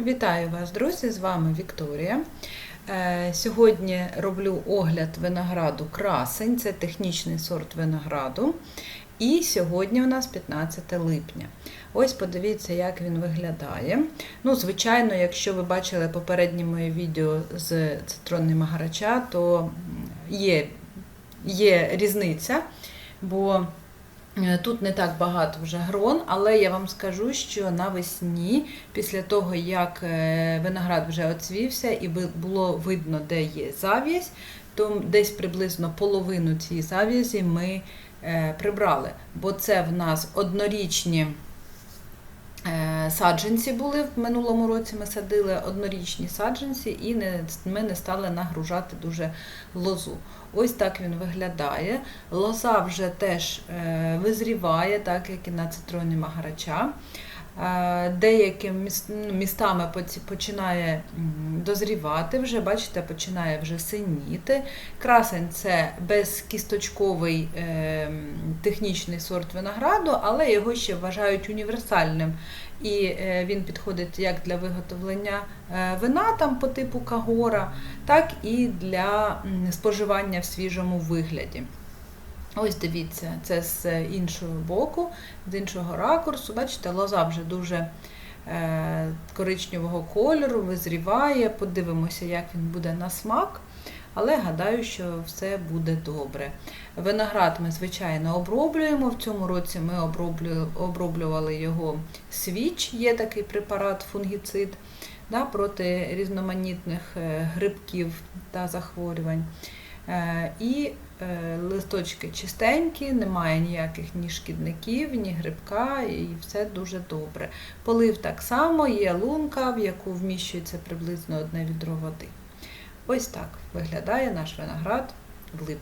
Вітаю вас, друзі! З вами Вікторія. Е, Сьогодні роблю огляд винограду красень, це технічний сорт винограду. І сьогодні у нас 15 липня. Ось подивіться, як він виглядає. Ну, звичайно, якщо ви бачили попереднє моє відео з цитронним гарача, то є, є різниця, бо Тут не так багато вже грон, але я вам скажу, що навесні, після того, як е, виноград вже оцвівся і було видно, де є зав'язь, то десь приблизно половину цієї зав'язі ми е, прибрали. Бо це в нас однорічні е, саджанці були в минулому році. Ми садили однорічні саджанці і не, ми не стали нагружати дуже лозу. Ось так він виглядає. Лоза вже теж е, визріває, так як і на цитроні магарача. Е, Деякими ну, містами починає дозрівати, вже бачите, починає вже синіти. Красень це безкісточковий е, технічний сорт винограду, але його ще вважають універсальним. І е, він підходить як для виготовлення вина там по типу кагора, так і для споживання в свіжому вигляді. Ось дивіться, це з іншого боку, з іншого ракурсу. Бачите, лоза вже дуже е, коричневого кольору, визріває. Подивимося, як він буде на смак. Але гадаю, що все буде добре. Виноград ми, звичайно, оброблюємо. В цьому році ми оброблювали його свіч, є такий препарат фунгіцид да, проти різноманітних е, грибків та захворювань. Е, І е, листочки чистенькі, немає ніяких ні шкідників, ні грибка, і все дуже добре. Полив так само, є лунка, в яку вміщується приблизно одне відро води. Ось так виглядає наш виноград в липні.